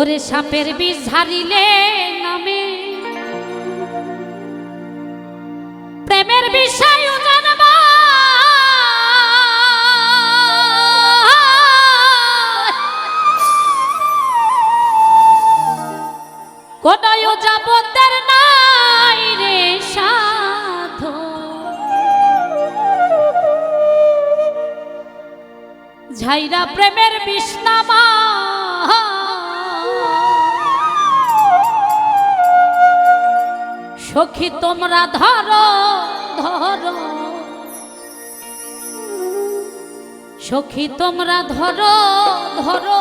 ওরে সাপের বিষ ঝারিলে নামে। প্রেমের বিষয় জানবা। যাবতের নাই রে সাধু। ঝাইরা প্রেমের বিষ্ণামা সখী তোমরা ধরো ধরো। সখী তোমরা ধরো ধরো।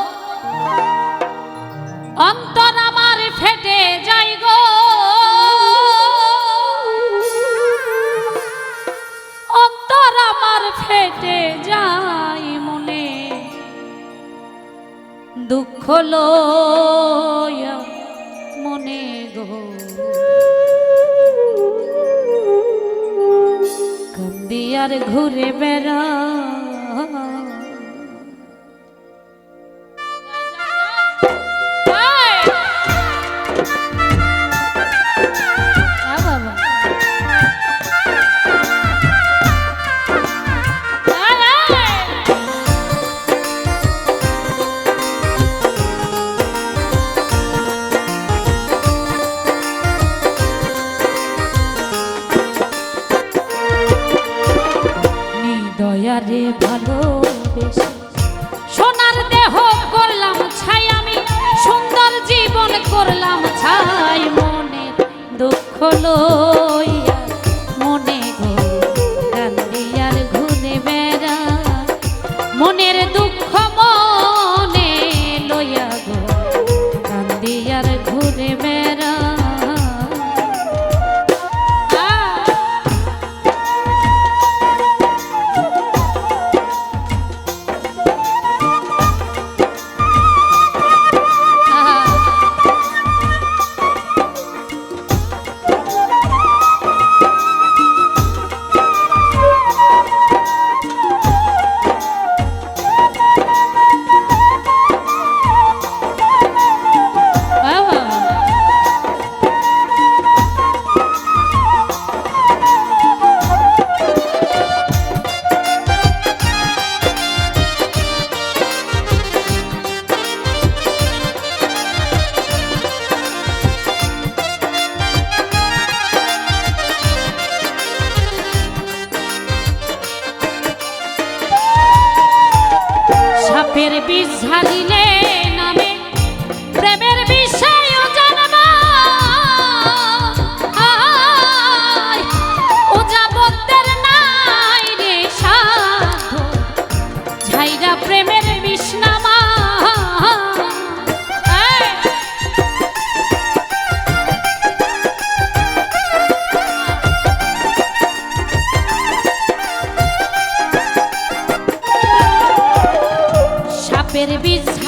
অন্তর আমার ফেটে যাই গো। অন্তর আমার ফেটে যাই মনে। দুঃখ লয়া আর ঘুরে বেড়া করলাম ছাই মনে দুঃখ লইয়া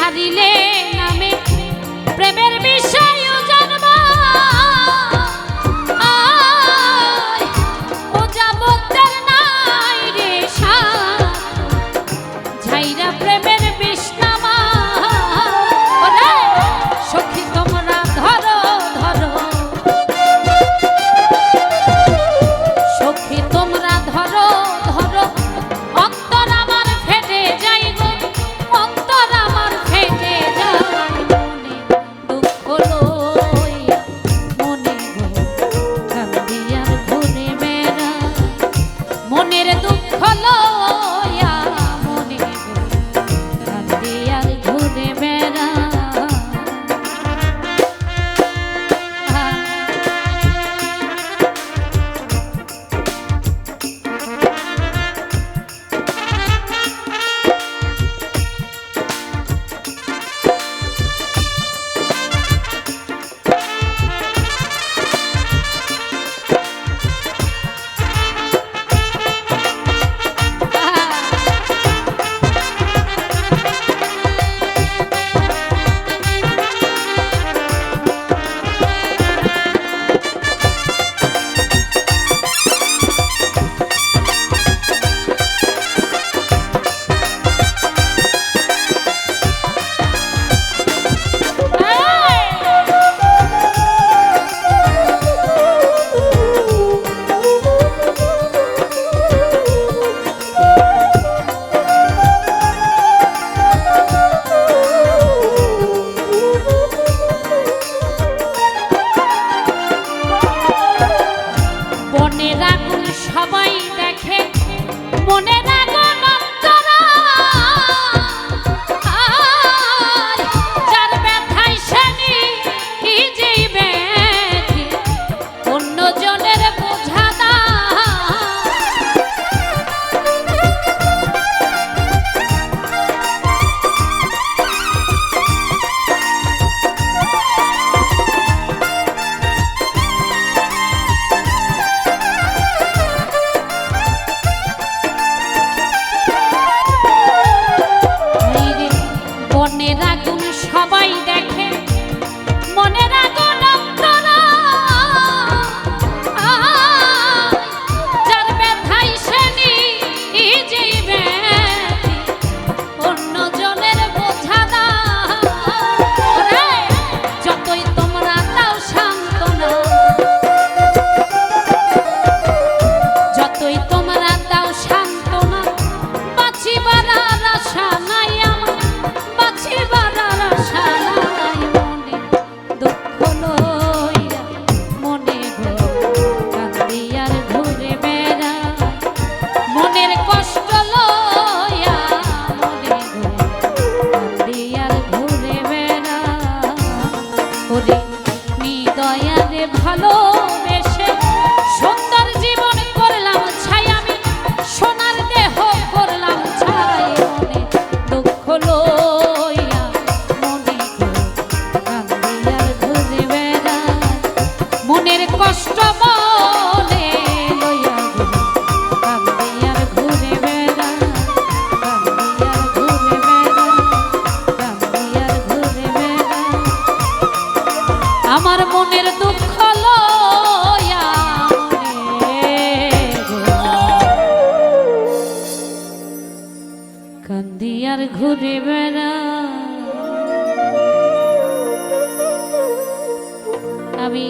হারিলে নামে প্রেমের বিষয় কান্দিয়ার ঘুরে বেড়া। আমি